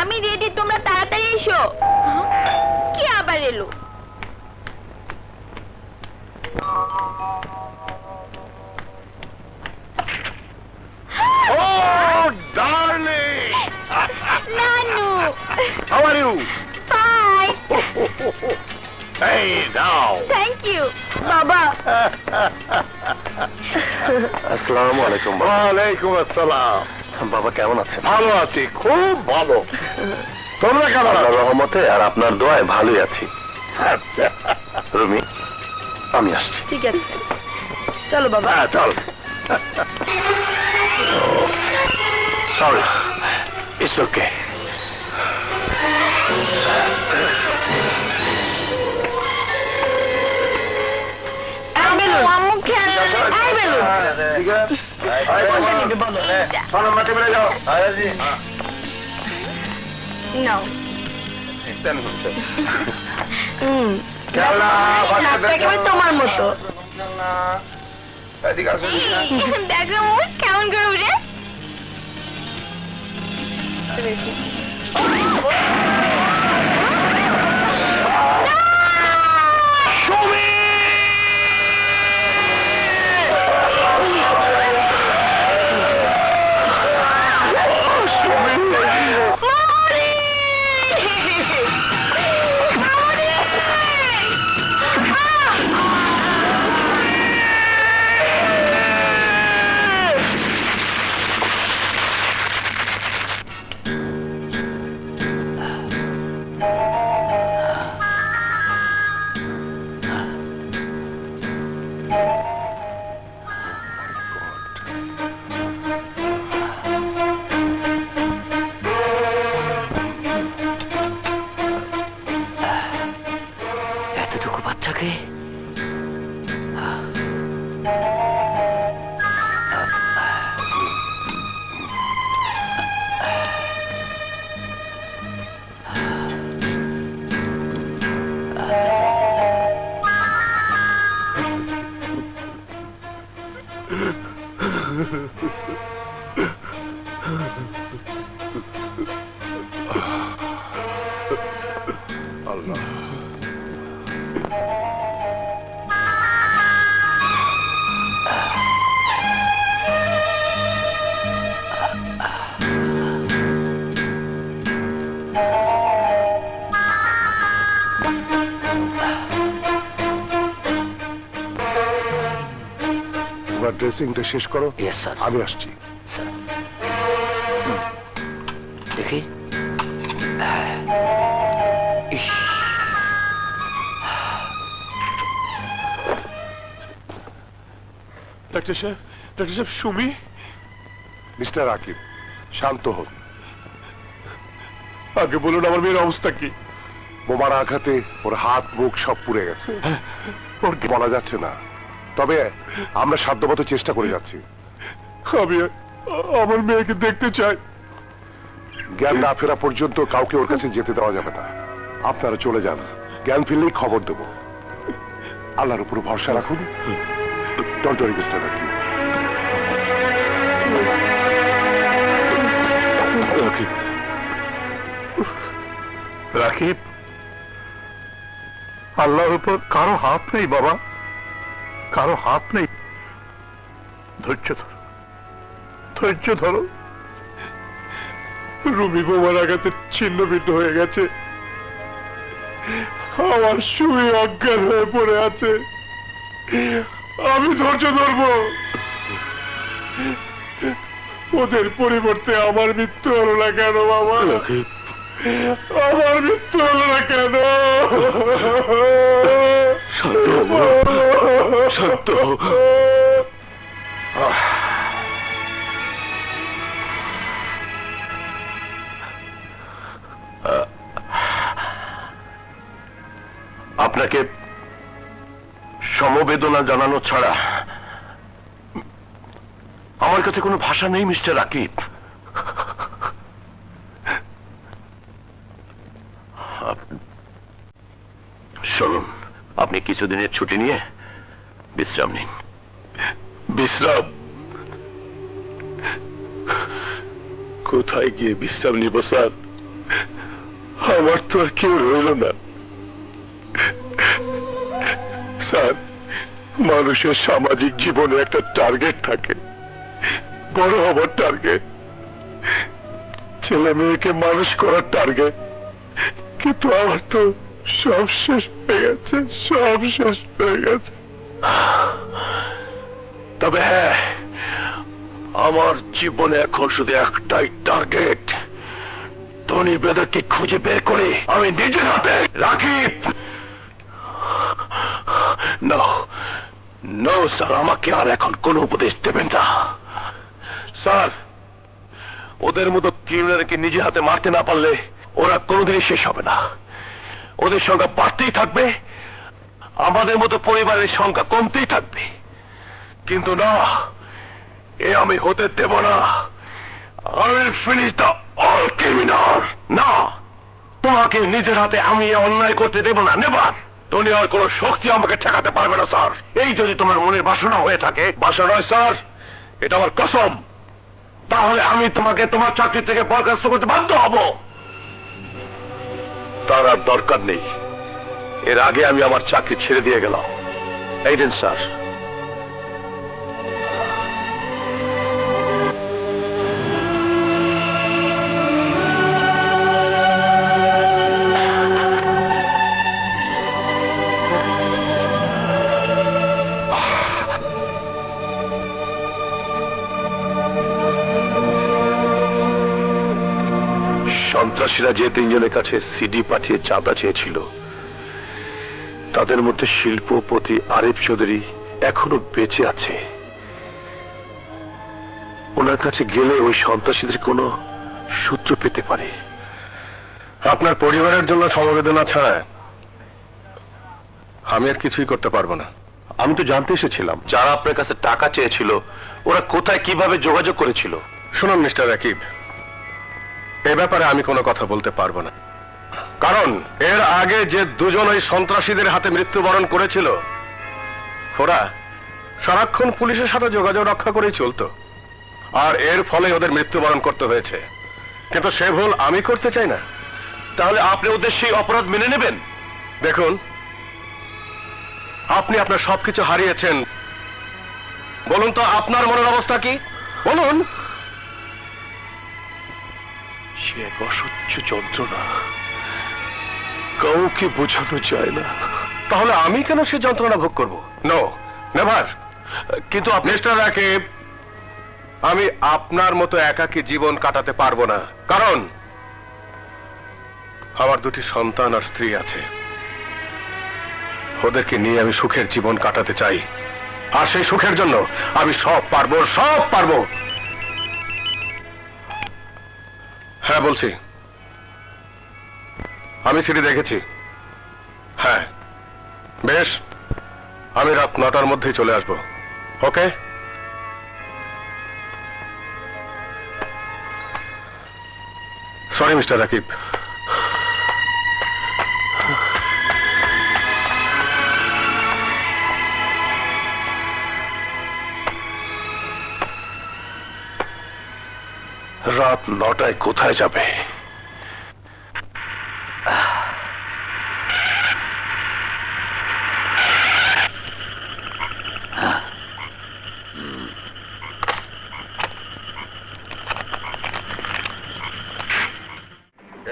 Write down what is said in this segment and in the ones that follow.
আমি রেডি তোমরা তাড়াতাড়ি এসো। কি আবার এলো? Oh, darling! নানু! How are you? Bye Hey, now! Thank you বাবা। আসসালামু আলাইকুম ওয়ালাইকুম আসসালাম বাবা কেমন আছেন ভালো আছি খুব ভালো। তোমরা কেমন আছো? রহমতে আর আপনার দোয়ায় ভালোই আছি। আচ্ছা। রুমি আমি আসছি। ঠিক আছে। চলো বাবা। হ্যাঁ চল। Sorry it's okay balloon. আম্মু খেয়াল আই বেলুন। নিবে বলো। চলো আমরা টেবিলে যাও। নাও। হুম। খেলা, বাচ্চা নাকটা একেবারে দেখো। তোমার মতো। দেখো কেমন করে উঠে Ah. ড্রেসিংটা শেষ করো। আমি আসছি। স্যার দেখি। ইস। ডাক্তার সাহেব ডাক্তার সাহেব সুমি? মিস্টার আকিব শান্ত হন। আগে বলুন আমার মেয়ের অবস্থা কি? বোমার আঘাতে ওর হাত মুখ সব পুড়ে গেছে। ওর কি? বলা যাচ্ছে না। তবে আমরা সাধ্যমতো চেষ্টা করে যাচ্ছি। আমি আমার মেয়েকে দেখতে চাই। জ্ঞান না ফেরা পর্যন্ত কাউকে ওর কাছে যেতে দেওয়া যাবে না। আপনারা চলে যান। জ্ঞান ফিরলেই খবর দেব। আল্লাহর উপর ভরসা রাখুন। Don't mister Akib Rakib. Rakib, আল্লাহর উপর কারও হাত নেই বাবা। কারও হাত নেই। ধৈর্য ধরো। ধৈর্য ধরো। রুমি বোমার আঘাতে ছিন্ন হয়ে গেছে। আমার শুয়ে অজ্ঞান হয়ে পড়ে আছে। আমি ধৈর্য ধরবো। ওদের পরিবর্তে আমার মৃত্যু হলো না কেন, বাবা? আমার মৃত্যু হলো কেন সত্য আপনাকে সমবেদনা জানানো ছাড়া আমার কাছে কোনো ভাষা নেই, মিস্টার আকিব আপ- শুনুন আপনি কিছুদিনের ছুটি নিয়ে বিশ্রাম নিন। বিশ্রাম? কোথায় গিয়ে বিশ্রাম নিব, স্যার? আমার তো আর কেউ রইল না। স্যার, মানুষের সামাজিক জীবনে একটা টার্গেট থাকে। বড় হবার টার্গেট ছেলে মেয়েকে মানুষ করার টার্গেট কিন্তু আমার তো সব শেষ হয়ে গেছে, সব শেষ হয়ে গেছে। তবে হ্যাঁ আমার জীবনে এখন শুধু একটাই টার্গেট টনি ব্রাদারকে খুঁজে বের করে আমি নিজের হাতে নো স্যার আমাকে আর এখন কোনো উপদেশ দেবেন না। স্যার ওদের মতো ক্রিমিনালকে নিজে হাতে মারতে না পারলে ওরা কোনোদিনই শেষ হবে না। ওদের সংখ্যা বাড়তেই থাকবে, আমাদের মতো পরিবারের সংখ্যা কমতেই থাকবে। কিন্তু না, এ আমি হতে দেব না। তোমাকে নিজের হাতে আমি অন্যায় করতে দেব না নেবার তুমি আর কোনো শক্তি আমাকে ঠেকাতে পারবে না, স্যার। এই যদি তোমার মনের বাসনা হয়ে থাকে, বাসনা নয়, স্যার, এটা আমার কসম, তাহলে আমি তোমাকে তোমার চাকরি থেকে বরখাস্ত করতে বাধ্য হব। তার আর দরকার নেই। এর আগে আমি আমার চাকরি ছেড়ে দিয়ে গেলাম। এই দিন, স্যার। সন্ত্রাসীরা যে তিনজনের কাছে সিডি পাঠিয়ে চাঁদা চেয়েছিল তাদের মধ্যে শিল্পপতি আরিফ চৌধুরী এখনও বেঁচে আছে। ওনার কাছে গেলে ওই সন্ত্রাসীদের কোনো সূত্র পেতে পারে। আপনার পরিবারের জন্য সমবেদনা ছাড়া আমি আর কিছুই করতে পারব না। আমি তো জানতে এসেছিলাম যারা আপনার কাছে টাকা চেয়েছিল ওরা কোথায় কীভাবে যোগাযোগ করেছিল। শুনুন মিস্টার রাকিব এ ব্যাপারে আমি কোনো কথা বলতে পারব না। কারণ এর আগে যে দুজন ওই সন্ত্রাসীদের হাতে মৃত্যুবরণ করেছিল, ওরা সারাক্ষণ পুলিশের সাথে যোগাযোগ রক্ষা করেই চলতো। আর এর ফলে ওদের মৃত্যুবরণ করতে হয়েছে। কিন্তু সে ভুল আমি করতে চাই না। তাহলে আপনি ওদের সেই অপরাধ মেনে নেবেন? দেখুন, আপনি আপনার সবকিছু হারিয়েছেন। বলুন তো, আপনার মনের অবস্থা কি? বলুন। সে এক অসহ্য যন্ত্রণা কাউকে বোঝানো যায় না। তাহলে আমি কেন সে যন্ত্রণা ভোগ করব? নো নেভার কিন্তু মিস্টার রাকিব আমি আপনার মতো একাকী জীবন কাটাতে পারব না। কারণ আমার দুটি সন্তান আর স্ত্রী আছে। ওদেরকে নিয়ে আমি সুখের জীবন কাটাতে চাই। আর সেই সুখের জন্য আমি সব পারব সব পারব। হ্যাঁ বলছি। আমি সিটি দেখেছি। হ্যাঁ। বেশ, আমি রাত নটার মধ্যেই চলে আসব। ওকে? Sorry, mister Rakib. রাত নটায় কোথায় যাবে?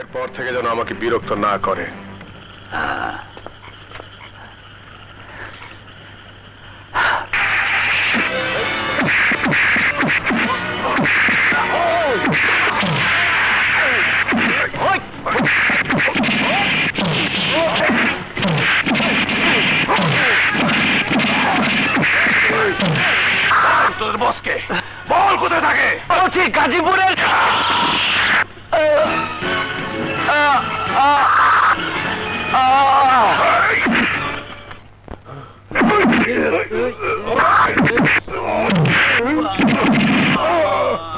এরপর থেকে যেন আমাকে বিরক্ত না করে। তোদের বসকে। বল কোথায় থাকে? বলছি গাজীপুরের আহ